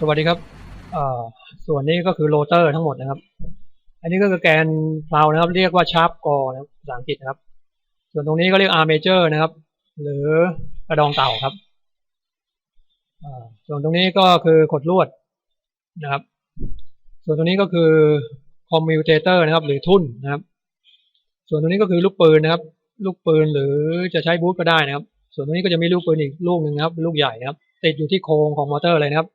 สวัสดีครับส่วนนี้ก็คือโรเตอร์ทั้งหมดนะครับ อันนี้ก็คือแกนเพลานะครับ เรียกว่าชาร์ปกอนะครับภาษาอังกฤษนะครับ ส่วนตรงนี้ก็เรียกอาร์เมเจอร์นะครับ หรือกระดองเต่าครับส่วนตรงนี้ก็คือขดลวดนะครับ ส่วนตรงนี้ก็คือคอมมิวเตเตอร์นะครับ หรือทุ่นนะครับ ส่วนตรงนี้ก็คือลูกปืนนะครับ ลูกปืนหรือจะใช้บูทก็ได้นะครับ ส่วนตรงนี้ก็จะมีลูกปืนอีกลูกหนึ่งนะครับ ลูกใหญ่นะครับ ติดอยู่ที่โครงของมอเตอร์เลยนะครับ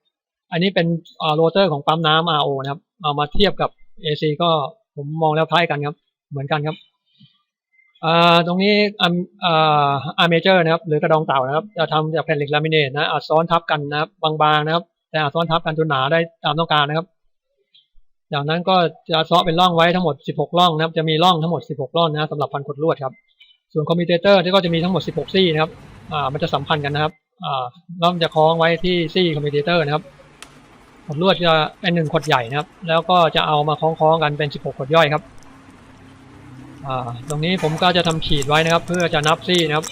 อันนี้เป็นโรเตอร์ของปั๊มน้ำ RO นะครับ เอามาเทียบกับ AC ก็ผมมองแล้วคล้ายกันครับ เหมือนกันครับตรงนี้อาร์เมเจอร์นะครับ หรือกระดองเต่านะครับ จะทำจากแผ่นเหล็กลามิเนตนะอาจซ้อนทับกันนะครับบางๆนะครับ แต่อซ้อนทับกันจนหนาได้ตามต้องการนะครับ จากนั้นก็จะซ้อเป็นร่องไว้ทั้งหมด 16 ร่องนะครับ จะมีร่องทั้งหมด 16 ร่องนะสำหรับพันกดลวดครับ ส่วนคอมมิวเตเตอร์ที่ก็จะมีทั้งหมด 16 ซี่นะครับมันจะสัมพันธ์กันนะครับอ่าแล้วมันจะคล้องไว้ที่ซี่คอมมิวเตอร์นะครับ ขดลวดจะเป็นหนึ่งขดใหญ่นะครับ แล้วก็จะเอามาคล้องๆกันเป็น 16 ขดย่อยครับอ่าตรงนี้ผมก็จะทำขีดไว้นะครับ เพื่อจะนับซี่นะครับ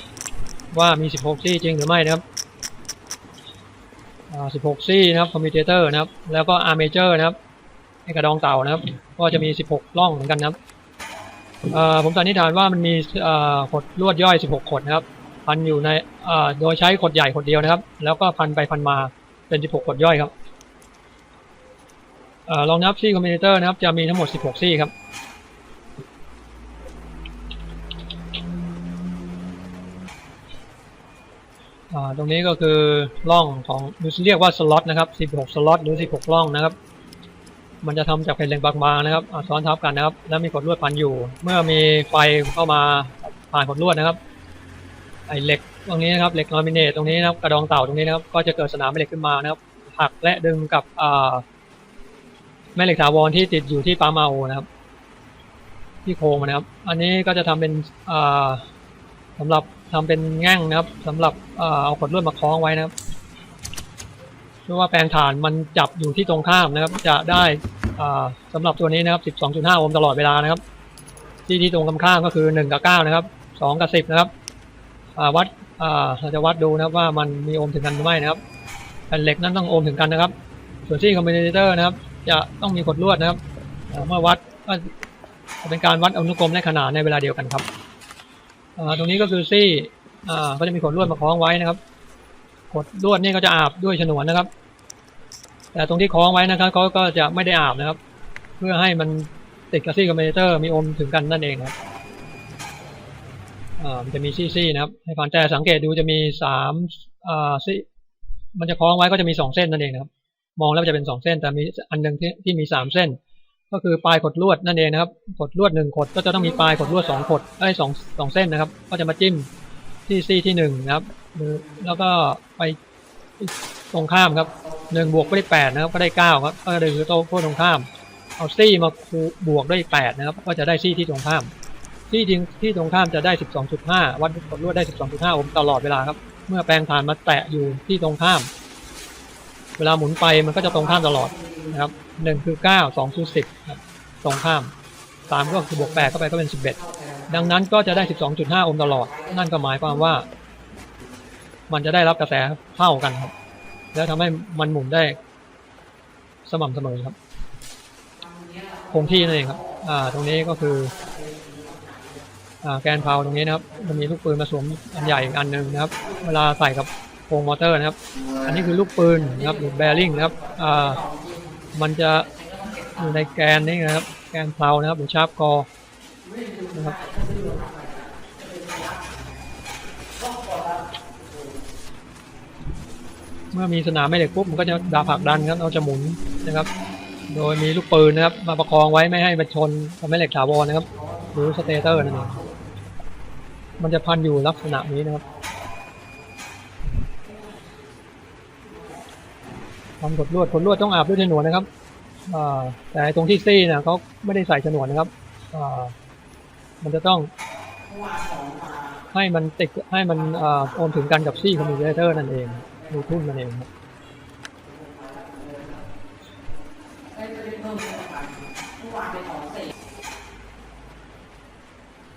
ว่ามี 16 ซี่จริงหรือไม่นะครับอ่า16 ซี่นะครับคอมมิวเตอร์นะครับ แล้วก็อาร์เมเจอร์นะครับไอกระดองเต่านะครับ ก็จะมี 16ร่องเหมือนกันนะครับอ่อผมสันนิษฐานว่ามันมีอ่อขดลวดย่อย 16 ขดนะครับ พันอยู่ในอ่อโดยใช้ขดใหญ่ขดเดียวนะครับ แล้วก็พันไปพันมาเป็น 16 ขดย่อยครับ ลองนับซี่คอมมิวเตอร์นะครับ จะมีทั้งหมด 16 ซี่ครับตรงนี้ก็คือร่องของเรียกว่าสล็อตนะครับ 16 สล็อตหรือ 16ร่องนะครับ มันจะทำจากแผ่นเหล็กบางๆนะครับอซ้อนทับกันนะครับ แล้วมีกดลวดพันอยู่ เมื่อมีไฟเข้ามาผ่านกดลวดนะครับ ไอเหล็กตรงนี้นะครับ เหล็กลามิเนตตรงนี้นะครับ กระดองเต่าตรงนี้นะครับ ก็จะเกิดสนามแม่เหล็กขึ้นมานะครับผลักและดึงกับอ่า แม่เหล็กถาวรที่ติดอยู่ที่ปั๊มอาโอนะครับ ที่โครงมันนะครับ อันนี้ก็จะทำเป็นอ่าสำหรับทำเป็นแง่งนะครับสำหรับเอากดลวดมาคล้องไว้นะครับเพราะว่าแปลงฐานมันจับอยู่ที่ตรงข้ามนะครับ จะได้อ่าสำหรับตัวนี้นะครับ 12.5 โอห์มตลอดเวลานะครับ ที่ที่ตรงข้ามก็คือ 1 กับ 9 นะครับ 2 กับ 10 นะครับวัดเราจะวัดดูนะครับว่ามันมีโอห์มถึงกันหรือไม่นะครับแผ่นเหล็กนั้นต้องโอห์มถึงกันนะครับ ส่วนที่คอมบิเนเตอร์นะครับ จะต้องมีกดลวดนะครับเมื่อวัดก็จะเป็นการวัดอนุกรมและขนาดในเวลาเดียวกันครับตรงนี้ก็คือซี่อ่าก็จะมีกดลวดมาคล้องไว้นะครับกดลวดนี่ก็จะอาบด้วยฉนวนนะครับ แต่ตรงที่คล้องไว้นะครับเขาก็จะไม่ได้อาบนะครับ เพื่อให้มันติดกับซี่คอมบิเนเตอร์มีโอห์มถึงกันนั่นเองครับมันจะมีซี่ซี่นะครับ ให้ฟังแต่สังเกตดูจะมีสามซี่มันจะคล้องไว้ก็จะมีสองเส้นนั่นเองนะครับ มองแล้วจะเป็นสองเส้น แต่มีอันหนึ่งที่ที่มีสามเส้น ก็คือปลายขดลวดนั่นเองนะครับขดลวดหนึ่งขดก็จะต้องมีปลายขดลวดสองขดไอ้สองสองเส้นนะครับ ก็จะมาจิ้มที่ซี่ที่หนึ่งนะครับแล้วก็ไปตรงข้ามครับหนึ่งบวกก็ได้แปดนะครับ ก็ได้เก้าครับก็คือโต้โต้ตรงข้าม เอาซี่มาคูบวกด้วยแปดนะครับ ก็จะได้ซี่ที่ตรงข้ามซี่ที่ที่ตรงข้ามจะได้สิบสองจุดห้าวัดขดลวดได้สิบสองจุดห้าโอห์มตลอดเวลาครับ เมื่อแปลงฐานมาแตะอยู่ที่ตรงข้าม เวลาหมุนไปมันก็จะตรงข้ามตลอดนะครับหนึ่งคือเก้าสองคือสิบตรงข้ามสามก็คือบวกแปดเข้าไปก็เป็นสิบเอ็ดดังนั้นก็จะได้สิบสองจุดห้าโอห์มตลอด นั่นก็หมายความว่า มันจะได้รับกระแสเท่ากันครับ แล้วทำให้มันหมุนได้สม่ำเสมอครับ คงที่นั่นเองครับ อ่า ตรงนี้ก็คือ อ่า แกนเพาตรงนี้นะครับ มันมีลูกปืนมาสวมอันใหญ่อีกอันหนึ่งนะครับ เวลาใส่กับ โครงมอเตอร์นะครับ อันนี้คือลูกปืนนะครับหรือแบริ่งนะครับอ่ามันจะอยู่ในแกนนี้นะครับ แกนเพลานะครับหรือชาร์ปกอนะครับเมื่อมีสนามแม่เหล็กปุ๊บมันก็จะดาผลักดันครับเราจะหมุนนะครับ โดยมีลูกปืนนะครับ มาประคองไว้ไม่ให้มันชนกับแม่เหล็กถาวรนะครับ หรือสเตเตอร์นั่นเองมันจะพันอยู่ลักษณะนี้นะครับ ทำกดลวดกดลวดต้องอาบด้วยฉนวนนะครับแต่ตรงที่ซี่นะเขาไม่ได้ใส่ฉนวนนะครับมันจะต้องให้มันติดให้มันโอนถึงกันกับซี่คอมมิวเตอร์นั่นเองดูทุ่นนั่นเองครับ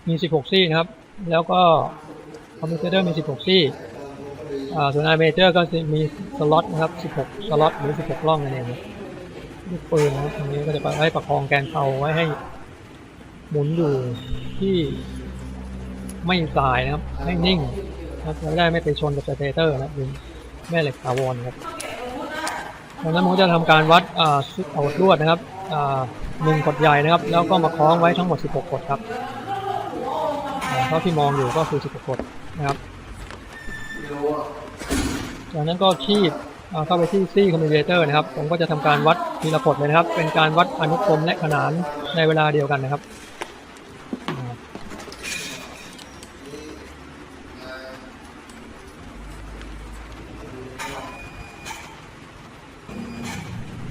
มี 16 ซี่นะครับ แล้วก็คอมพิวเตอร์มี 16 ซี่ อ่าส่วน i major ก็จะมีสล็อตนะครับ 16 สล็อตหรือ 16ร่องนั่นเองลูกปืนนะครับตรงนี้ก็จะไว้ประคองแกนเผาไว้ให้หมุนอยู่ที่ไม่สายนะครับ ให้นิ่งนะครับจะได้ไม่ไปชนกับสเตเตอร์นะครับแม่เหล็กถาวรครับดังนั้นผมจะทำการวัดอ่าเอาลวดนะครับอ่าหนึ่งกดใหญ่นะครับ แล้วก็มาคล้องไว้ทั้งหมด 16 กดครับเท่าที่มองอยู่ก็คือ 16 กดนะครับ จากนั้นก็คีบเข้าไปที่ซี่คอมมิวเตอร์นะครับ ผมก็จะทำการวัดทีละกดเลยนะครับ เป็นการวัดอนุกรมและขนานในเวลาเดียวกันนะครับอ่า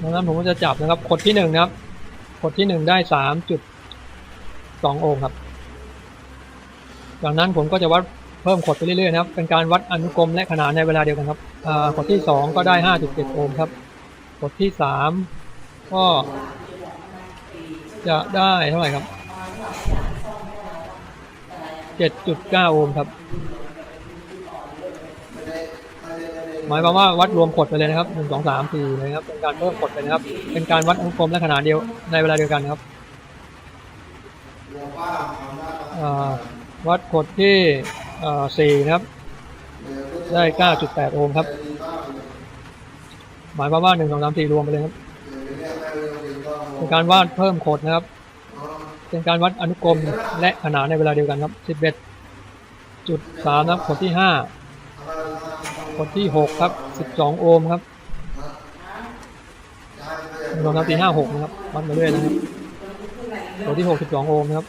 ดังนั้นผมก็จะจับนะครับกดที่หนึ่งนะครับกดที่หนึ่งได้สามจุดสองโอห์ครับ จากนั้นผมก็จะวัด เพิ่มกดไปเรื่อยๆนะครับ เป็นการวัดอนุกรมและขนานในเวลาเดียวกันครับอ่ากดที่สองก็ได้ห้าจุดเจ็ดโอห์มครับกดที่สามก็จะได้เท่าไหร่ครับเจ็ดจุดเก้าโอห์มครับ หมายความว่าวัดรวมกดไปเลยนะครับหนึ่งสองสามสี่เลยครับ เป็นการเพิ่มกดไปนะครับ เป็นการวัดอนุกรมและขนานเดียวในเวลาเดียวกันครับวัดกดที่ สี่นะครับ ได้เก้าจุดแปดโอห์มครับ หมายความว่าหนึ่งสองสามสี่รวมไปเลยครับเป็นการวาดเพิ่มโคดนะครับ เป็นการวัดอนุกรมและขนานในเวลาเดียวกันครับสิบเอ็ดจุดสามนะครับกดที่ห้ากดที่หกครับสิบสองโอห์มครับหนึ่งสองสามสี่ห้าหกนะครับวัดมาเรื่อยนะครับกดที่หกสิบสองโอห์มนะครับ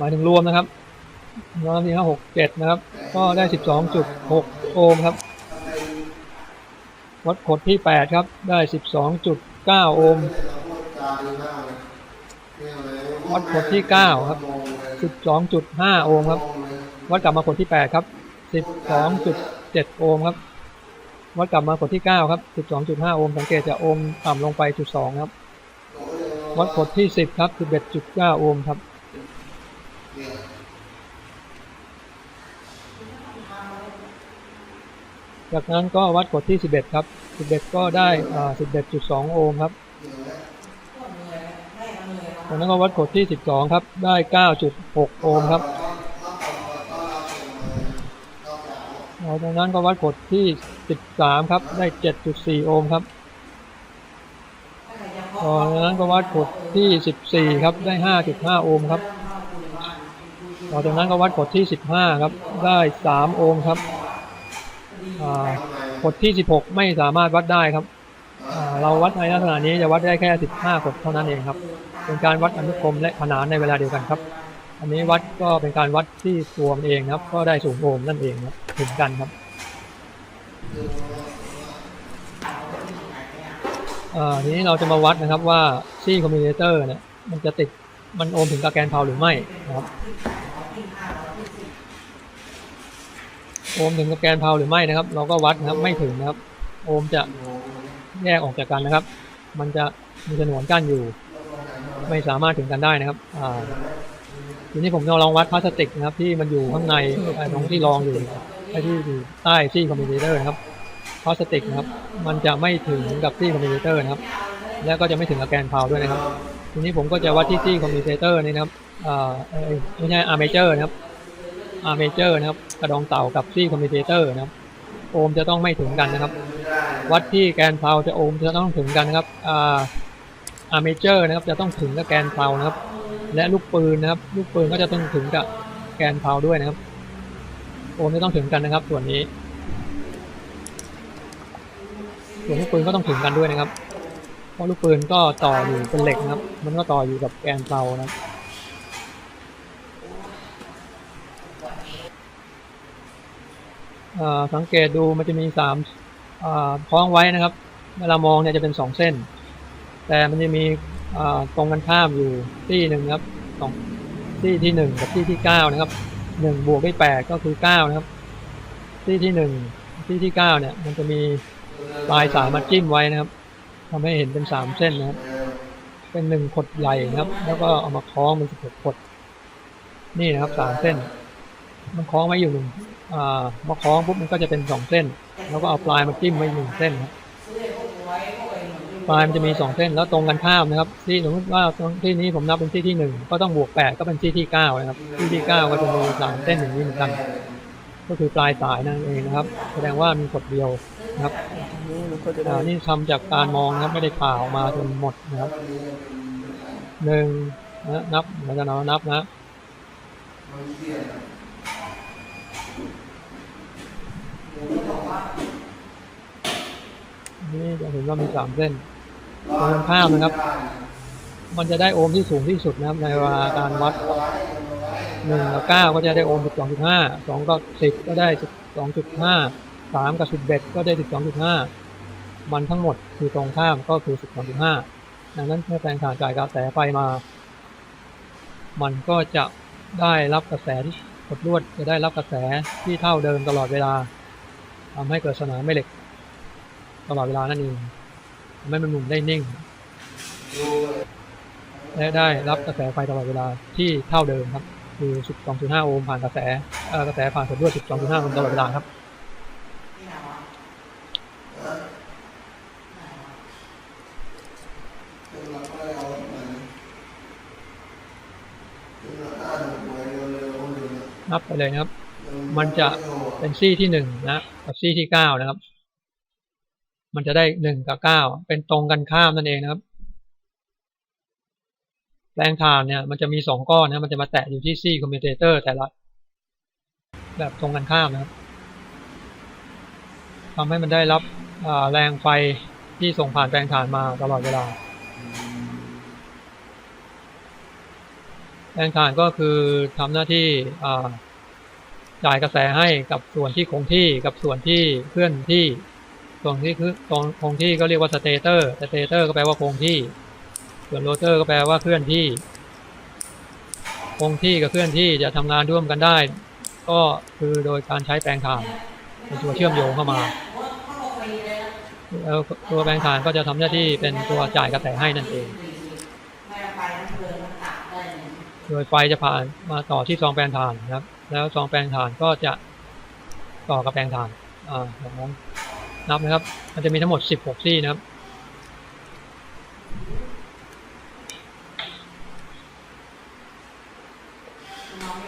หมายถึงรวมนะครับหนึ่งสองสามสี่ห้าหกเจ็ดนะครับ ก็ได้สิบสองจุดหกโอห์มครับ วัดกดที่8ครับ ได้12.9โอห์มวัดกดที่9ครับ12.5โอห์มครับ วัดกลับมากดที่8ครับ12.7โอห์มครับ วัดกลับมากดที่9ครับ12.5โอห์มสังเกตจะโอห์มต่ำลงไปจุด2ครับ วัดกดที่10ครับ11.9โอห์มครับ จากนั้นก็วัดกดที่ 11 ครับ 11 ก็ได้อ่า11.2 โอห์มครับจากนั้นก็วัดกดที่ 12 ครับ ได้ 9.6 โอห์มครับจากนั้นก็วัดกดที่ 13 ครับ ได้ 7.4 โอห์มครับจากนั้นก็วัดกดที่ 14 ครับ ได้ 5.5 โอห์มครับ ต่อจากนั้นก็วัดกดที่ 15 ครับ ได้ 3 โอห์มครับกดที่ 16 ไม่สามารถวัดได้ครับ เราวัดในลักษณะนี้จะวัดได้แค่ 15กดเท่านั้นเองครับ เป็นการวัดอนุกรมและขนานในเวลาเดียวกันครับ อันนี้วัดก็เป็นการวัดที่ตัวมันเองครับ ก็ได้สูงโอห์มนั่นเองครับถึงกันครับอ่าทีนี้เราจะมาวัดนะครับว่าซี่คอมมิวเตอร์เนี่ยมันจะติดมันโอห์มถึงกับแกนเพาหรือไม่นะครับ โอห์มถึงกับแกนเพาหรือไม่นะครับ เราก็วัดนะครับไม่ถึงนะครับ โอห์มจะแยกออกจากกันนะครับ มันจะมีฉนวนกั้นอยู่ ไม่สามารถถึงกันได้นะครับอ่าทีนี้ผมจะลองวัดพลาสติกนะครับ ที่มันอยู่ข้างในไอ้ตรงที่รองอยู่ไอ้ที่อยู่ใต้ซี่คอมมิวเตอร์นะครับพลาสติกนะครับ มันจะไม่ถึงกับซี่คอมมิวเตอร์นะครับ แล้วก็จะไม่ถึงกับแกนเพาด้วยนะครับ ทีนี้ผมก็จะวัดที่ซี่คอมมิวเตอร์นี่นะครับ อ่าไม่ใช่อาร์เมเจอร์นะครับอาร์เมเจอร์นะครับ กระดองเต่ากับซี่คอมมิเตอร์นะครับโอห์มจะต้องไม่ถึงกันนะครับ วัดที่แกนเพาจะโอห์มจะต้องถึงกันนะครับอ่าอาร์เมเจอร์นะครับจะต้องถึงกับแกนเพานะครับ และลูกปืนนะครับ ลูกปืนก็จะต้องถึงกับแกนเพาด้วยนะครับ โอห์มจะต้องถึงกันนะครับ ส่วนนี้ส่วนลูกปืนก็ต้องถึงกันด้วยนะครับ เพราะลูกปืนก็ต่ออยู่เป็นเหล็กนะครับ มันก็ต่ออยู่กับแกนเพานะครับ อ่า สังเกตดูมันจะมีสามคล้องไว้นะครับ เวลามองเนี่ยจะเป็นสองเส้น แต่มันจะมีตรงกันข้ามอยู่ที่หนึ่งครับสองที่ที่หนึ่งกับที่ที่เก้านะครับหนึ่งบวกด้วยแปดก็คือเก้านะครับ ที่ที่หนึ่งที่ที่เก้าเนี่ย มันจะมีปลายสายมาจิ้มไว้นะครับทำให้เห็นเป็นสามเส้นนะครับ เป็นหนึ่งขดใหญ่นะครับ แล้วก็เอามาคล้องเป็นสิบหกขด นี่นะครับสามเส้น มันคล้องไว้อยู่หนึ่งอ่าพอคล้องปุ๊บมันก็จะเป็นสองเส้น แล้วก็เอาปลายมาจิ้มไว้หนึ่งเส้นครับปลายมันจะมีสองเส้นแล้วตรงกันข้ามนะครับ ที่สมมติว่าที่นี้ผมนับเป็นที่ที่หนึ่งก็ต้องบวกแปดก็เป็นที่ที่เก้านะครับ ที่ที่เก้าก็จะมีสามเส้นอย่างนี้เหมือนกันก็คือปลายสายนั่นเองนะครับ แสดงว่ามีกฎเดียวนะครับนี่มันก็จะได้อ่านี่ทำจากการมองนะครับไม่ได้ข่าวมาจนหมดนะครับหนึ่งนะนับเราจะนับนะ นี่จะเห็นว่ามีสามเส้นตรงกันข้ามนะครับ มันจะได้โอห์มที่สูงที่สุดนะครับ ในเวลาการวัดหนึ่งกับเก้าก็จะได้โอห์มสิบสองจุดห้าสองก็สิบก็ได้สิบสองจุดห้าสามกับสิบเอ็ดก็ได้สิบสองจุดห้ามันทั้งหมดคือตรงข้ามก็คือสิบสองจุดห้าดังนั้นเมื่อแปลงถ่านจ่ายกระแสไฟมา มันก็จะได้รับกระแสที่กดลวดจะได้รับกระแสที่เท่าเดิมตลอดเวลา ทำให้เกิดสนามแม่เหล็กตลอดเวลานั่นเองทำให้มันหมุนได้นิ่ง และได้รับกระแสไฟตลอดเวลาที่เท่าเดิมครับ คือ 12.5 โอห์มผ่านกระแสกระแสผ่านกดลวด12.5 โอห์มตลอดเวลาครับนับไปเลยครับ มันจะ เป็นซี่ที่หนึ่งนะกับซี่ที่เก้านะครับ มันจะได้หนึ่งกับเก้าเป็นตรงกันข้ามนั่นเองนะครับแปลงถ่านเนี่ยมันจะมีสองก้อนนะมันจะมาแตะอยู่ที่ซี่คอมมิวเตอร์แต่ละ แบบตรงกันข้ามนะครับทำให้มันได้รับแรงไฟที่ส่งผ่านแปลงถ่านมาตลอดเวลา แปลงถ่านก็คือทำหน้าที่อ่า จ่ายกระแสให้กับส่วนที่คงที่กับส่วนที่เคลื่อนที่ ส่วนที่คือตรงคงที่ก็เรียกว่าสเตเตอร์สเตเตอร์ก็แปลว่าคงที่ ส่วนโรเตอร์ก็แปลว่าเคลื่อนที่ คงที่กับเคลื่อนที่จะทำงานร่วมกันได้ ก็คือโดยการใช้แปลงถ่านเป็นตัวเชื่อมโยงเข้ามาแล้วตัวแปลงถ่านก็จะทำหน้าที่เป็นตัวจ่ายกระแสให้นั่นเองโดยไฟจะผ่านมาต่อที่ซองแปลงถ่านนะครับ แล้วซองแปลงถ่านก็จะต่อกับแปลงถ่านอ่าอย่างนั้นนับนะครับ มันจะมีทั้งหมด 16 ซี่นะครับ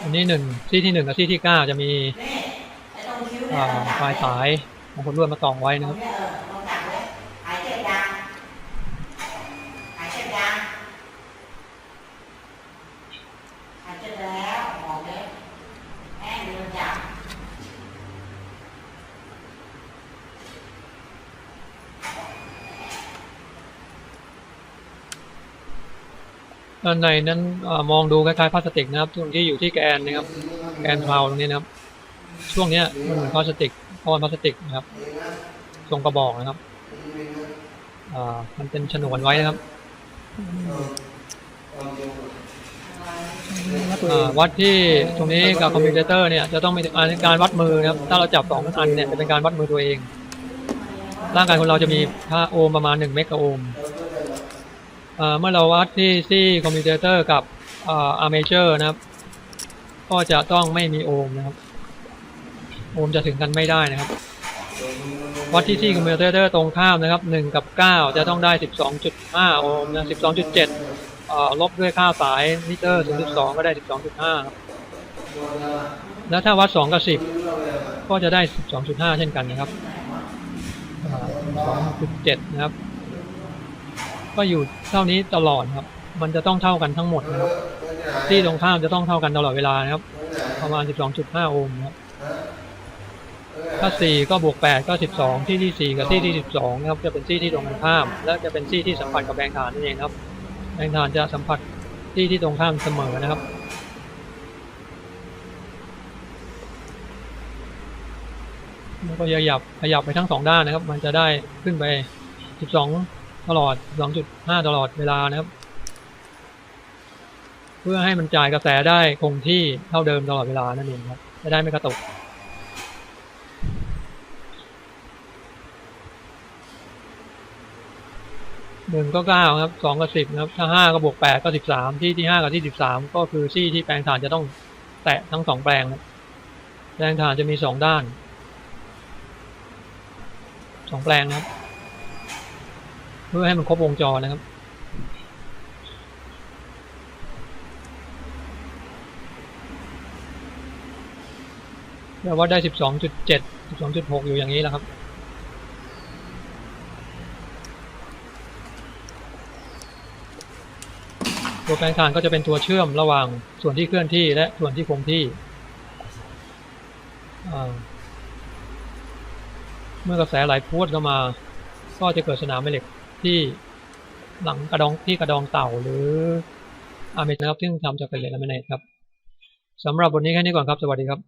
อันนี้หนึ่งซี่ที่หนึ่งกับซี่ที่เก้าจะมีอ่าปลายสายของคนรวดมาต่อไว้นะครับ ด้านในนั้นอมองดูคล้ายๆพลาสติกนะครับตรงที่อยู่ที่แกนนะครับ แกนเพลาตรงนี้นะครับ ช่วงเนี้ยมันเหมือนพลาสติกก้อนพลาสติกนะครับ ทรงกระบอกนะครับอมันเป็นฉนวนไว้นะครับวัดที่ตรงนี้กับคอมพิวเตอร์เนี่ยจะต้องเป็นการวัดมือนะครับ ถ้าเราจับสองอันเนี่ยจะเป็นการวัดมือตัวเอง ร่างกายคนเราจะมีค่าโอห์มประมาณ1เมกะโอห์ม เมื่อเราวัดที่ซี่คอมพิวเตอร์กับอาร์เมเจอร์นะครับ ก็จะต้องไม่มีโอห์มนะครับ โอห์มจะถึงกันไม่ได้นะครับ วัดที่ซี่คอมพิวเตอร์ตรงข้ามนะครับ 1 กับ 9 จะต้องได้ 12.5 โอห์มนะ12.7เอ่อลบด้วยค่าสายมิเตอร์0.2ก็ได้ 12.5ครับแล้วถ้าวัด 2 กับ 10 ก็จะได้ 12.5 เช่นกันนะครับ2.7 นะครับ ก็อยู่เท่านี้ตลอดครับ มันจะต้องเท่ากันทั้งหมดนะครับ ที่ตรงข้ามจะต้องเท่ากันตลอดเวลานะครับ ประมาณ 12.5 โอห์มครับถ้า4ก็บวก 8 ก็ 12 ที่ที่ 4 กับที่ที่ 12 นะครับ จะเป็นที่ที่ตรงกันข้าม และจะเป็นที่ที่สัมผัสกับแรงฐานนั่นเองครับ แรงฐานจะสัมผัสที่ที่ตรงข้ามเสมอนะครับแล้วก็ขยับขยับไปทั้งสองด้านนะครับ มันจะได้ขึ้นไป 12 ตลอด 2.5 ตลอดเวลานะครับ เพื่อให้มันจ่ายกระแสได้คงที่เท่าเดิมตลอดเวลานั่นเองครับ จะได้ไม่กระตุกหนึ่งก็เก้าครับสองก็สิบนะครับ ถ้าห้าก็บวกแปดก็สิบสามที่ที่ห้ากับที่สิบสามก็คือซี่ที่แปลงฐานจะต้องแตะทั้งสองแปลงนะแปลงฐานจะมีสองด้านสองแปลงนะครับ เพื่อให้มันครบวงจรนะครับแปลว่าได้ 12.7 12.6 อยู่อย่างนี้แหละครับ ตัวแปลงฐานก็จะเป็นตัวเชื่อมระหว่างส่วนที่เคลื่อนที่และส่วนที่คงที่ เมื่อกระแสไหลพวดเข้ามา ก็จะเกิดสนามแม่เหล็ก ที่หลังกระดองที่กระดองเต่าหรืออาเมจนะครับซึ่งทำจากเป็นเล็กแลามิเนตครับสำหรับวันนี้แค่นี้ก่อนครับ สวัสดีครับ